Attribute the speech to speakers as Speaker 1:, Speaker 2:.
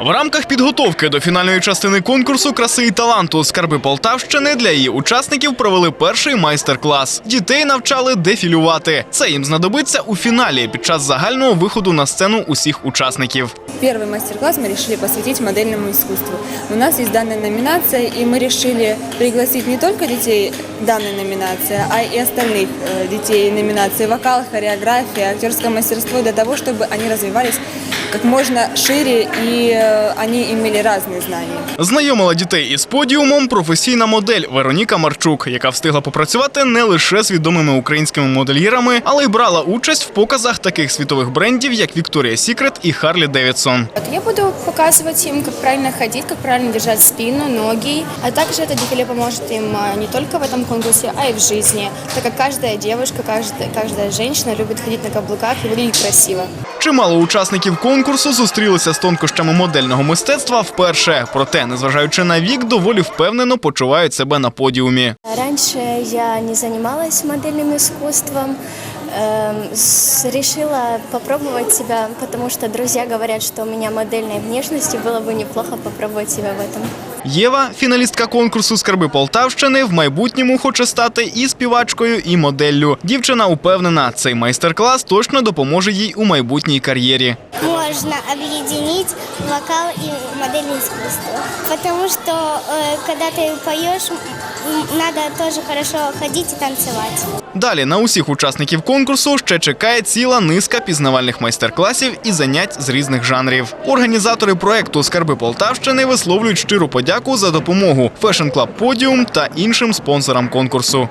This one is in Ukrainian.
Speaker 1: В рамках підготовки до фінальної частини конкурсу краси і таланту Скарби Полтавщини для її учасників провели перший майстер-клас. Дітей навчали дефілювати. Це їм знадобиться у фіналі під час загального виходу на сцену усіх учасників.
Speaker 2: Первый мастер-класс мы решили посвятить модельному искусству. У нас есть данная номинация, и мы решили пригласить не только детей данной номинации, а и остальных э, детей номинации вокал, хореография, актерское мастерство для того, чтобы они развивались как можно шире и э, они имели разные знания.
Speaker 1: Знайомила дітей із подіумом професійна модель Вероніка Марчук, яка встигла попрацювати не лише з відомими українськими модельєрами, але й брала участь в показах таких світових брендів, як Вікторія Сікрет і Харлі Девідсон.
Speaker 3: Вот Я буду показывать им, как правильно ходить, как правильно держать спину, ноги. А также это дефиле поможет им а, не только в этом конкурсе, а и в жизни, так как каждая девушка, каждая, каждая женщина любит ходить на каблуках и выглядеть красиво.
Speaker 1: Чимало учасників конкурсу зустрілися з тонкощами модельного мистецтва вперше. Проте, незважаючи на вік, доволі впевнено почувають себе на подіумі.
Speaker 4: Раньше я не занималась модельным искусством. Эм, с- решила попробовать себя, потому что друзья говорят, что у меня модельная внешность, и было бы неплохо попробовать себя в этом.
Speaker 1: Єва, фіналістка конкурсу Скарби Полтавщини, в майбутньому хоче стати і співачкою, і моделлю. Дівчина упевнена, цей майстер-клас точно допоможе їй у майбутній кар'єрі.
Speaker 5: можно объединить вокал и модельное искусство. Потому что э, когда ты поешь, м, надо тоже хорошо ходить и танцевать.
Speaker 1: Далі на усіх учасників конкурсу ще чекає ціла низка пізнавальних майстер-класів і занять з різних жанрів. Організатори проекту Скарби Полтавщини висловлюють щиру подяку за допомогу Fashion Club Podium та іншим спонсорам конкурсу.